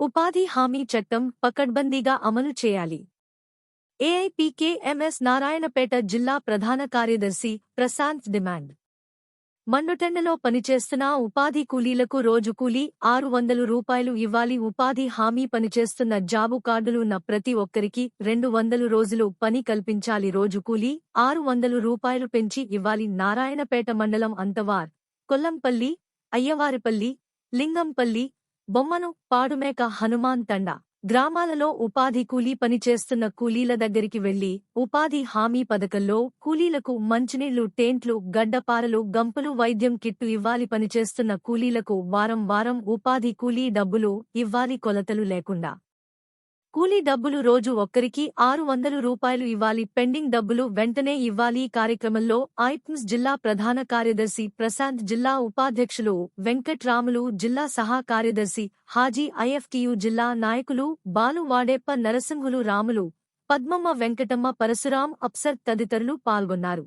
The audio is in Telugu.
ఉపాధి హామీ చట్టం పకడ్బందీగా అమలు చేయాలి. ఏఐపీకే ఎంఎస్ నారాయణపేట జిల్లా ప్రధాన కార్యదర్శి ప్రశాంత్ డిమాండ్. మండుటెండలో పనిచేస్తున్న ఉపాధి కూలీలకు రోజు కూలీ ఆరు వందలు రూపాయలు ఇవ్వాలి. ఉపాధి హామీ పనిచేస్తున్న జాబు కార్డులు ఉన్న ప్రతి ఒక్కరికి రెండు వందలు రోజులు పని కల్పించాలి. రోజు కూలీ ఆరు వందలు రూపాయలు పెంచి ఇవ్వాలి. నారాయణపేట మండలం అంతవార్ కొల్లంపల్లి అయ్యవారిపల్లి లింగంపల్లి బొమ్మను పాడుమేక హనుమాన్ తండ. గ్రామాలలో ఉపాధి కూలీ పనిచేస్తున్న కూలీల దగ్గరికి వెళ్ళి ఉపాధి హామీ పథకంలో కూలీలకు మంచినీళ్ళు టేంట్లు గడ్డపారలు గంపలు వైద్యం కిట్టు ఇవ్వాలి పనిచేస్తున్న కూలీలకు వారం వారం ఉపాధి కూలీ డబ్బులు ఇవ్వాలి కొలతలు లేకుండా. కూలీ డబ్బులు రోజు ఒక్కరికి ఆరు వందలు రూపాయలు ఇవ్వాలి. పెండింగ్ డబ్బులు వెంటనే ఇవ్వాలి. కార్యక్రమంలో ఐప్మ్స్ జిల్లా ప్రధాన కార్యదర్శి ప్రశాంత్ జిల్లా ఉపాధ్యక్షులు వెంకట్రాములు జిల్లా సహా కార్యదర్శి హాజీ ఐఎఫ్టియు జిల్లా నాయకులు బాలు వాడేప్ప నరసింహులు రాములు పద్మమ్మ వెంకటమ్మ పరశురాం అప్సర్ తదితరులు పాల్గొన్నారు.